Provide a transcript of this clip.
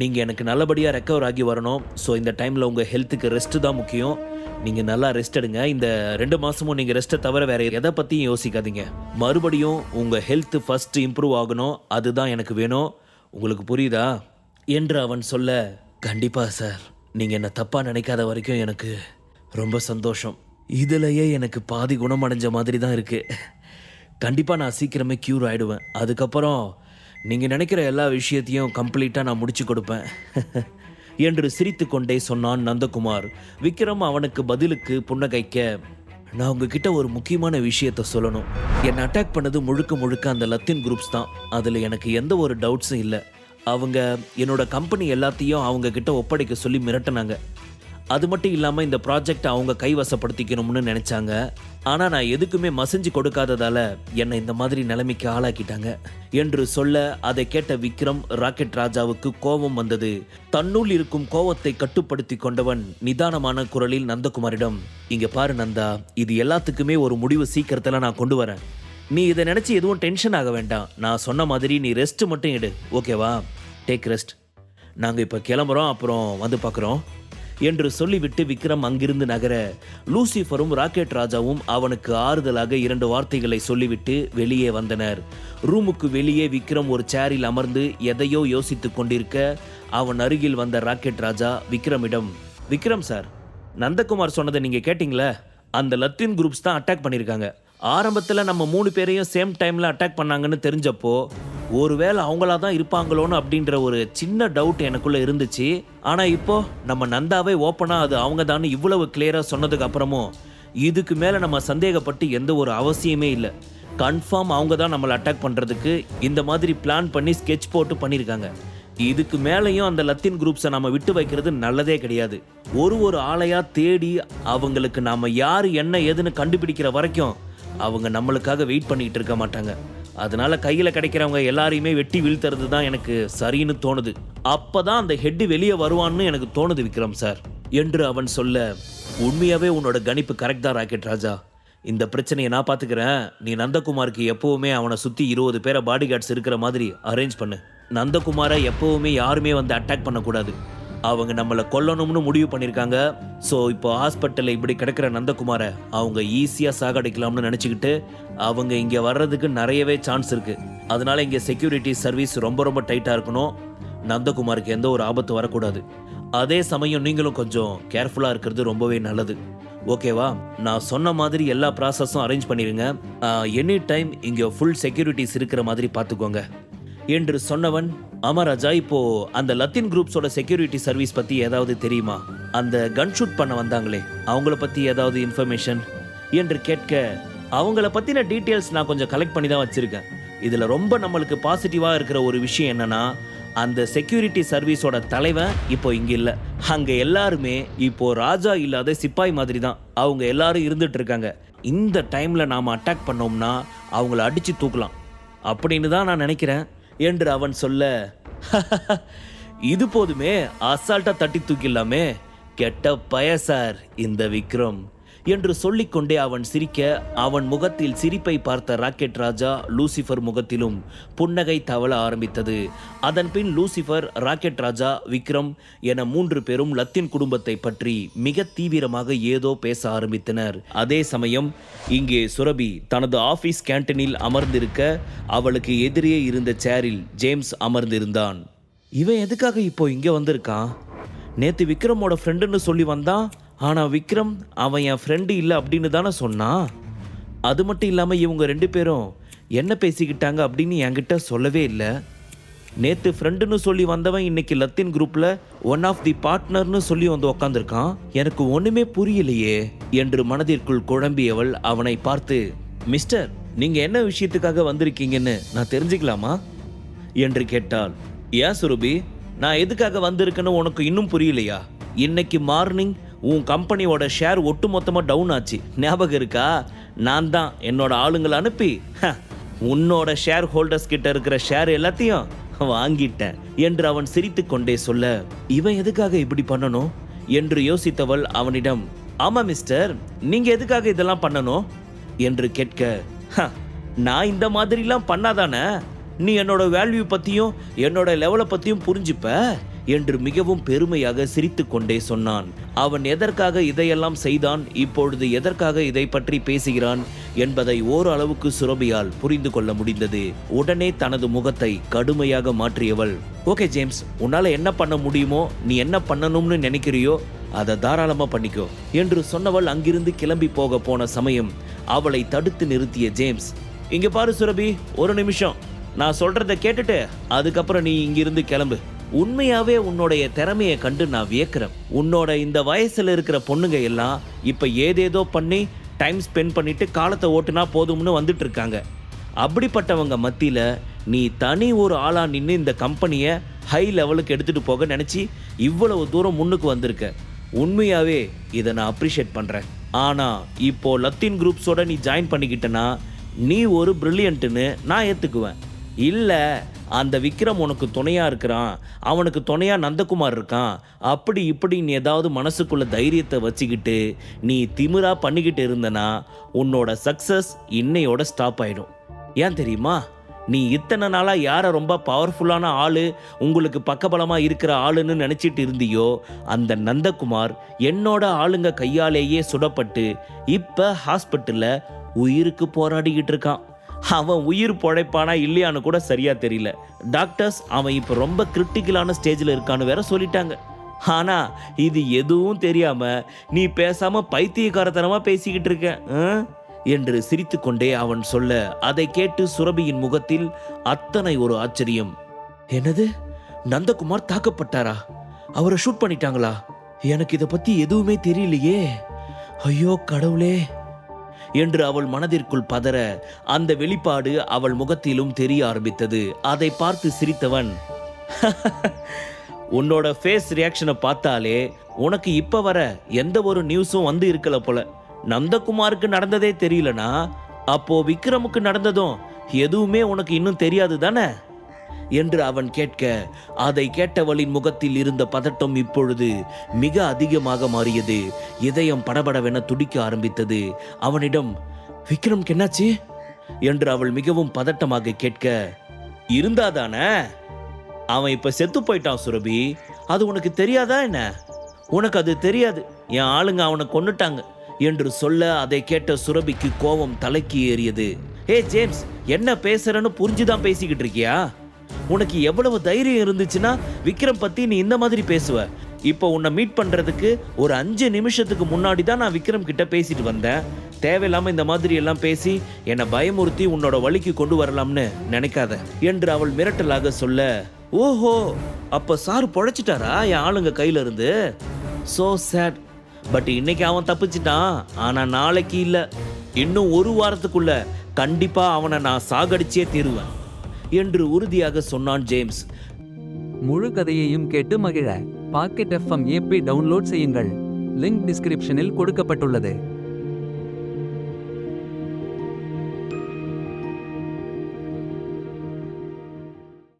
நீங்கள் எனக்கு நல்லபடியாக ரெக்கவர் ஆகி வரணும். ஸோ இந்த டைமில் உங்கள் ஹெல்த்துக்கு ரெஸ்ட்டு தான் முக்கியம். நீங்கள் நல்லா ரெஸ்ட் எடுங்க. இந்த ரெண்டு மாதமும் நீங்கள் ரெஸ்ட்டை தவிர வேறு எதை பற்றியும் யோசிக்காதீங்க. மறுபடியும் உங்கள் ஹெல்த்து ஃபஸ்ட்டு இம்ப்ரூவ் ஆகணும். அதுதான் எனக்கு வேணும். உங்களுக்கு புரியுதா? என்று அவன் சொல்ல கண்டிப்பாக சார் நீங்கள் என்னை தப்பாக நினைக்காத வரைக்கும் எனக்கு ரொம்ப சந்தோஷம். இதிலையே எனக்கு பாதி குணமடைஞ்ச மாதிரி தான் இருக்குது கண்டிப்பாக நான் சீக்கிரமே க்யூர் ஆகிடுவேன் அதுக்கப்புறம் நீங்கள் நினைக்கிற எல்லா விஷயத்தையும் கம்ப்ளீட்டாக நான் முடிச்சு கொடுப்பேன். என்று சிரித்துக்கொண்டே சொன்னான் நந்தகுமார். விக்ரம் அவனுக்கு பதிலுக்கு புன்னகைக்க நான் உங்ககிட்ட ஒரு முக்கியமான விஷயத்த சொல்லணும். என்னை அட்டாக் பண்ணது முழுக்க முழுக்க அந்த லத்தின் குரூப்ஸ் தான். அதில் எனக்கு எந்த ஒரு டவுட்ஸும் இல்லை. அவங்க என்னோட கம்பெனி எல்லாத்தையும் அவங்க கிட்ட ஒப்படைக்க சொல்லி மிரட்டினாங்க. அது மட்டும் இல்லாமல் இந்த ப்ராஜெக்ட் அவங்க கைவசப்படுத்திக்கணும்னு நினைச்சாங்க. ஆனால் நான் எதுக்குமே மசிஞ்சு கொடுக்காததால என்னை இந்த மாதிரி நிலைமைக்கு ஆளாக்கிட்டாங்க. என்று சொல்ல அதை கேட்ட விக்ரம் ராக்கெட் ராஜாவுக்கு கோபம் வந்தது. தன்னுள் இருக்கும் கோவத்தை கட்டுப்படுத்தி கொண்டவன் நிதானமான குரலில் நந்தகுமாரிடம் இங்க பாரு நந்தா இது எல்லாத்துக்குமே ஒரு முடிவு சீக்கிரத்தில் நான் கொண்டு வரேன். நீ இதை நினைச்சு எதுவும் டென்ஷன் ஆக வேண்டாம். நான் சொன்ன மாதிரி நீ ரெஸ்ட் மட்டும் எடு. ஓகேவா? Take rest. நாங்கள் இப்போ கிளம்புறோம் அப்புறம் வந்து பார்க்குறோம் என்று சொல்லிவிட்டு விக்ரம் அங்கிருந்து நகர லூசிஃபரும் ராக்கெட் ராஜாவும் அவனுக்கு ஆறுதலாக இரண்டு வார்த்தைகளை சொல்லிவிட்டு வெளியே வந்தனர். ரூமுக்கு வெளியே விக்ரம் ஒரு சேரில் அமர்ந்து எதையோ யோசித்துக் கொண்டிருக்க அவன் அருகில் வந்த ராக்கெட் ராஜா விக்ரமிடம் விக்ரம் சார் நந்தகுமார் சொன்னதை நீங்க கேட்டிங்களே? அந்த லத்தின் குரூப்ஸ் தான் அட்டாக் பண்ணியிருக்காங்க ஆரம்பத்தில் நம்ம மூணு பேரையும் சேம் டைமில் அட்டாக் பண்ணாங்கன்னு தெரிஞ்சப்போ ஒருவேளை அவங்களா தான் இருப்பாங்களோன்னு அப்படின்ற ஒரு சின்ன டவுட் எனக்குள்ளே இருந்துச்சு. ஆனால் இப்போ நம்ம நந்தாவே ஓப்பனாக அது அவங்க தான் இவ்வளவு கிளியராக சொன்னதுக்கு அப்புறமும் இதுக்கு மேலே நம்ம சந்தேகப்பட்டு எந்த ஒரு அவசியமே இல்லை. கன்ஃபார்ம் அவங்க தான் நம்மளை அட்டாக் பண்ணுறதுக்கு இந்த மாதிரி பிளான் பண்ணி ஸ்கெட்ச் போட்டு பண்ணியிருக்காங்க இதுக்கு மேலேயும் அந்த லத்தின் குரூப்ஸை நம்ம விட்டு வைக்கிறது நல்லதே கிடையாது. ஒரு ஒரு ஆளையாக தேடி அவங்களுக்கு நாம் யார் என்ன ஏதுன்னு கண்டுபிடிக்கிற வரைக்கும் அவங்க நம்மளுக்காக வெயிட் பண்ணிக்கிட்டு இருக்க மாட்டாங்க. அதனால கையில் கிடைக்கிறவங்க எல்லாரையுமே வெட்டி வீழ்த்துறது தான் எனக்கு சரின்னு தோணுது. அப்பதான் அந்த ஹெட்டு வெளியே வருவான்னு எனக்கு தோணுது விக்ரம் சார் என்று அவன் சொல்ல உண்மையாவே உன்னோட கணிப்பு கரெக்ட் தான் ராக்கெட் ராஜா. இந்த பிரச்சனையை நான் பார்த்துக்கிறேன் நீ நந்தகுமாருக்கு எப்பவுமே அவனை சுற்றி இருபது பேரை பாடி கார்ட்ஸ் இருக்கிற மாதிரி அரேஞ்ச் பண்ணு. நந்தகுமாரை எப்பவுமே யாருமே வந்து அட்டாக் பண்ணக்கூடாது. அவங்க நம்மளை கொல்லணும்னு முடிவு பண்ணியிருக்காங்க. ஸோ இப்போ ஹாஸ்பிட்டலில் இப்படி கிடக்கிற நந்தகுமாரை அவங்க ஈஸியாக சாகடிக்கலாம்னு நினச்சிக்கிட்டு அவங்க இங்கே வர்றதுக்கு நிறையவே சான்ஸ் இருக்குது அதனால் இங்கே செக்யூரிட்டி சர்வீஸ் ரொம்ப ரொம்ப டைட்டாக இருக்கணும். நந்தகுமாருக்கு எந்த ஒரு ஆபத்து வரக்கூடாது. அதே சமயம் நீங்களும் கொஞ்சம் கேர்ஃபுல்லாக இருக்கிறது ரொம்பவே நல்லது. ஓகேவா நான் சொன்ன மாதிரி எல்லா ப்ராசஸும் அரேஞ்ச் பண்ணிடுங்க எனி டைம் இங்கே ஃபுல் செக்யூரிட்டிஸ் இருக்கிற மாதிரி பார்த்துக்கோங்க. என்று சொன்னவன் அமராஜா இப்போ அந்த லத்தின் குரூப்ஸோட செக்யூரிட்டி சர்வீஸ் பத்தி ஏதாவது தெரியுமா? அந்த கன் ஷூட் பண்ண வந்தாங்களே அவங்கள பத்தி ஏதாவது இன்ஃபர்மேஷன் என்று கேட்க அவங்கள பத்தின டீட்டெயில்ஸ் நான் கொஞ்சம் கலெக்ட் பண்ணி தான் வச்சிருக்கேன். இதுல ரொம்ப நம்மளுக்கு பாசிட்டிவா இருக்கிற ஒரு விஷயம் என்னன்னா அந்த செக்யூரிட்டி சர்வீஸோட தலைவன் இப்போ இங்க இல்ல. அங்க எல்லாருமே இப்போ ராஜா இல்லாத சிப்பாய் மாதிரி தான். அவங்க எல்லாரும் இருந்துட்டு இருக்காங்க. இந்த டைம்ல நாம அட்டாக் பண்ணோம்னா அவங்கள அடிச்சு தூக்கலாம். அப்படின்னு தான் நான் நினைக்கிறேன். என்று அவன் சொல்ல இது போதுமே அசால்ட்டா தட்டி தூக்கிடலாமே. கெட்ட பய சார் இந்த விக்ரம். என்று சொல்லிக்கொண்டே அவன் சிரிக்க அவன் முகத்தில் சிரிப்பை பார்த்த ராக்கெட் ராஜா லூசிஃபர் முகத்திலும் புன்னகை தவள ஆரம்பித்தது. அதன்பின் லூசிஃபர் ராக்கெட் ராஜா விக்ரம் என மூன்று பேரும் லத்தின் குடும்பத்தை பற்றி மிக தீவிரமாக ஏதோ பேச ஆரம்பித்தனர். அதே சமயம் இங்கே சுரபி தனது ஆபீஸ் கேண்டீனில் அமர்ந்திருக்க அவளுக்கு எதிரே இருந்த சேரில் ஜேம்ஸ் அமர்ந்திருந்தான். இவன் எதுக்காக இப்போ இங்கே வந்திருக்கான்? நேற்று விக்ரமோட ஃப்ரெண்டுன்னு சொல்லி வந்தான்? ஆனால் விக்ரம் அவன் என் ஃப்ரெண்டு இல்லை அப்படின்னு தானே சொன்னான் அது மட்டும் இல்லாமல் இவங்க ரெண்டு பேரும் என்ன பேசிக்கிட்டாங்க அப்படின்னு என்கிட்ட சொல்லவே இல்லை. நேற்று ஃப்ரெண்டுன்னு சொல்லி வந்தவன் இன்னைக்கு லத்தின் குரூப்பில் ஒன் ஆஃப் தி பார்ட்னர்னு சொல்லி வந்து உக்காந்துருக்கான். எனக்கு ஒன்றுமே புரியலையே என்று மனதிற்குள் குழம்பியவள் அவனை பார்த்து மிஸ்டர் நீங்கள் என்ன விஷயத்துக்காக வந்திருக்கீங்கன்னு நான் தெரிஞ்சுக்கலாமா? என்று கேட்டாள். ஏன் சுரபி நான் எதுக்காக வந்திருக்கேன்னு உனக்கு இன்னும் புரியலையா? இன்னைக்கு மார்னிங் உன் கம்பெனியோட ஷேர் ஒட்டு மொத்தமாக டவுன் ஆச்சு. ஞாபகம் இருக்கா? நான் தான் என்னோட ஆளுங்களை அனுப்பி "ஹ, உன்னோட ஷேர் ஹோல்டர்ஸ் கிட்ட இருக்கிற ஷேர் எல்லாத்தையும் வாங்கிட்டேன் என்று அவன் சிரித்து கொண்டே சொல்ல இவன் எதுக்காக இப்படி பண்ணணும்? என்று யோசித்தவள் அவனிடம் ஆமா மிஸ்டர் நீங்க எதுக்காக இதெல்லாம் பண்ணணும்? என்று கேட்க "ஹ, நான் இந்த மாதிரிலாம் பண்ணாதானே? நீ என்னோட வேல்யூ பத்தியும் என்னோட லெவலை பத்தியும் புரிஞ்சுப்ப? என்று மிகவும் பெருமையாக சிரித்துக்கொண்டே சொன்னான். அவன் எதற்காக இதையெல்லாம் செய்தான்? இப்பொழுது எதற்காக இதை பற்றி பேசுகிறான்? என்பதை ஓரளவுக்கு சுரபியால் புரிந்து கொள்ள முடிந்தது. உடனே தனது முகத்தை கடுமையாக மாற்றியவள் ஓகே ஜேம்ஸ் உன்னால என்ன பண்ண முடியுமோ நீ என்ன பண்ணணும்னு நினைக்கிறியோ அதை தாராளமா பண்ணிக்கோ என்று சொன்னவள் அங்கிருந்து கிளம்பி போக போன சமயம் அவளை தடுத்து நிறுத்திய ஜேம்ஸ் இங்க பாரு சுரபி ஒரு நிமிஷம். நான் சொல்கிறத கேட்டுட்டு அதுக்கப்புறம் நீ இங்கிருந்து கிளம்பு. உண்மையாவே உன்னுடைய திறமையை கண்டு நான் வியக்கிறேன். உன்னோட இந்த வயசுல இருக்கிற பொண்ணுங்க எல்லாம் இப்ப ஏதேதோ பண்ணி டைம் ஸ்பெண்ட் பண்ணிட்டு காலத்தை ஓட்டுனா போதும்னு வந்துட்டு இருக்காங்க அப்படிப்பட்டவங்க மத்தியில நீ தனி ஒரு ஆளா நின்று இந்த கம்பெனியை ஹை லெவலுக்கு எடுத்துட்டு போக நினச்சி இவ்வளவு தூரம் முன்னுக்கு வந்திருக்க. உண்மையாவே இதை நான் அப்ரிஷியேட் பண்றேன். ஆனா இப்போ லத்தீன் குரூப்ஸோட நீ ஜாயின் பண்ணிக்கிட்டனா நீ ஒரு பிரில்லியன்ட்டுன்னு நான் ஏத்துக்குவேன். இல்லை அந்த விக்ரம் உனக்கு துணையாக இருக்கிறான். அவனுக்கு துணையாக நந்தகுமார் இருக்கான். அப்படி இப்படி நீ ஏதாவது மனசுக்குள்ள தைரியத்தை வச்சுக்கிட்டு நீ திமிராக பண்ணிக்கிட்டு இருந்தனா உன்னோட சக்ஸஸ் இன்னையோட ஸ்டாப் ஆயிடும். ஏன் தெரியுமா? நீ இத்தனை நாளாக யாரை ரொம்ப பவர்ஃபுல்லான ஆள் உங்களுக்கு பக்கபலமாக இருக்கிற ஆளுன்னு நினச்சிட்டு இருந்தியோ அந்த நந்தகுமார் என்னோட ஆளுங்க கையாலேயே சுடப்பட்டு இப்போ ஹாஸ்பிட்டலில் உயிருக்கு போராடிக்கிட்டு இருக்கான். அவன் உயிர் பொழைப்பானா இல்லையான்னு கூட சரியா தெரியல. டாக்டர்ஸ் அவன் இப்போ ரொம்ப கிரிட்டிக்கலான ஸ்டேஜில் இருக்கான்னு வேற சொல்லிட்டாங்க. ஆனா இது எதுவும் தெரியாம நீ பேசாம பைத்தியக்காரத்தனமா பேசிக்கிட்டு இருக்க ஆ? என்று சிரித்துக்கொண்டே அவன் சொல்ல அதை கேட்டு சுரபியின் முகத்தில் அத்தனை ஒரு ஆச்சரியம். என்னது? நந்தகுமார் தாக்கப்பட்டாரா? அவரை ஷூட் பண்ணிட்டாங்களா? எனக்கு இதை பத்தி எதுவுமே தெரியலையே. ஐயோ கடவுளே. என்று அவள் மனதிற்குள் பதற அந்த வெளிப்பாடு அவள் முகத்திலும் தெரிய ஆரம்பித்தது. அதை பார்த்து சிரித்தவன் உன்னோட ஃபேஸ் ரியாக்ஷனை பார்த்தாலே உனக்கு இப்ப வர எந்த ஒரு நியூஸும் வந்து இருக்கல போல. நந்தகுமாருக்கு நடந்ததே தெரியலனா அப்போ விக்ரமுக்கு நடந்ததும் எதுவுமே உனக்கு இன்னும் தெரியாது தானே? என்று அவன் கேட்க அதை கேட்டவளின் முகத்தில் இருந்த பதட்டம் இப்பொழுது மிக அதிகமாக மாறியது. இதயம் படபடவென துடிக்க ஆரம்பித்தது. அவனிடம் விக்ரம் என்னாச்சு? என்று அவள் மிகவும் பதட்டமாக கேட்க இருந்தாதானே? அவன் இப்ப செத்து போயிட்டான் சுரபி. அது உனக்கு தெரியாதா என்ன? உனக்கு அது தெரியாது. என் ஆளுங்க அவனை கொண்டுட்டாங்க என்று சொல்ல அதை கேட்ட சுரபிக்கு கோபம் தலைக்கு ஏறியது. ஏ ஜேம்ஸ் என்ன பேசுறன்னு புரிஞ்சுதான் பேசிக்கிட்டு இருக்கியா? உனக்கு எவ்வளவு தைரியம் இருந்துச்சுன்னா விக்ரம் பத்தி நீ இந்த மாதிரி பேசுவ. இப்போ உன்னை மீட் பண்றதுக்கு ஒரு அஞ்சு நிமிஷத்துக்கு முன்னாடி தான் நான் விக்ரம் கிட்ட பேசிட்டு வந்தேன். தேவையில்லாம இந்த மாதிரி எல்லாம் பேசி என்னை பயமுறுத்தி உன்னோட வழிக்கு கொண்டு வரலாம்னு நினைக்காத என்று அவள் மிரட்டலாக சொல்ல ஓஹோ அப்ப சார் பொழைச்சிட்டாரா என் ஆளுங்க கையில இருந்து சோ சேட் பட் இன்னைக்கு அவன் தப்பிச்சிட்டான். ஆனா நாளைக்கு இல்ல. இன்னும் ஒரு வாரத்துக்குள்ள கண்டிப்பா அவனை நான் சாகடிச்சே தீருவேன். என்று உறுதியாக சொன்னான் ஜேம்ஸ். முழு கதையையும் கேட்டு மகிழ. பாக்கெட் எஃப்எம் ஏபி டவுன்லோட் செய்யுங்கள். லிங்க் டிஸ்கிரிப்ஷனில் கொடுக்கப்பட்டுள்ளது.